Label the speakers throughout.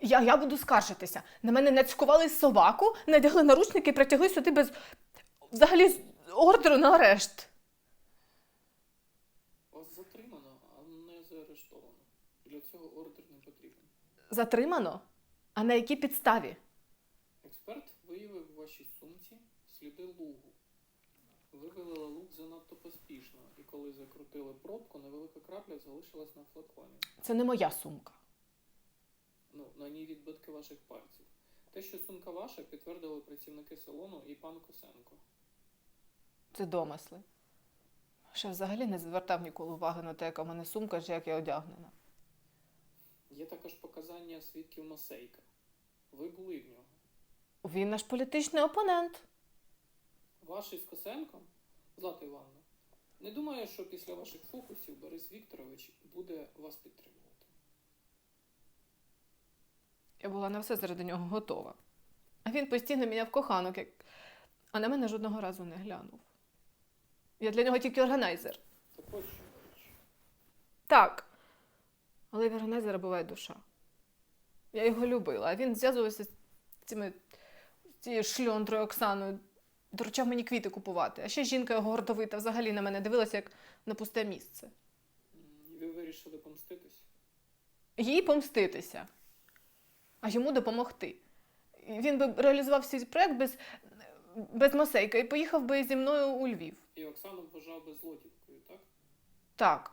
Speaker 1: Я, я буду скаржитися. На мене нацькували собаку, надягли наручники і притягли сюди без взагалі з- ордеру на арешт.
Speaker 2: Затримано, а не заарештовано. Для цього ордер не потрібен.
Speaker 1: Затримано? А на якій підставі?
Speaker 2: Експерт виявив у вашій сумці сліди лугу. Ви вилили луг занадто поспішно, і коли закрутили пробку, невелика крапля залишилась на флаконі.
Speaker 1: Це не моя сумка.
Speaker 2: На ній відбитки ваших пальців. Те, що сумка ваша, підтвердили працівники салону і пан Косенко.
Speaker 1: Це домисли. Ще взагалі не звертав ніколи уваги на те, яка в мене сумка чи як я одягнена.
Speaker 2: Є також показання свідків Масейка. Ви були в нього.
Speaker 1: Він наш політичний опонент.
Speaker 2: Ваш із Косенком, Злата Івановна, не думаю, що після ваших фокусів Борис Вікторович буде вас підтримувати.
Speaker 1: Я була на все заради нього готова. А він постійно міняв коханок, як... а на мене жодного разу не глянув. Я для нього тільки органайзер.
Speaker 2: Так.
Speaker 1: Але в органайзера буває душа. Я його любила, а він зв'язувався з цими цією шльондрою Оксаною, доручав мені квіти купувати. А ще жінка його гордовита взагалі на мене дивилася як на пусте місце.
Speaker 2: І ви вирішили помститись?
Speaker 1: Їй помститися, а йому допомогти. Він би реалізував свій проект без, без Масейка і поїхав би зі мною у Львів.
Speaker 2: І Оксану вважав би злодівкою, так?
Speaker 1: Так.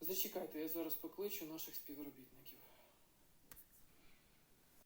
Speaker 2: Зачекайте, я зараз покличу наших співробітників.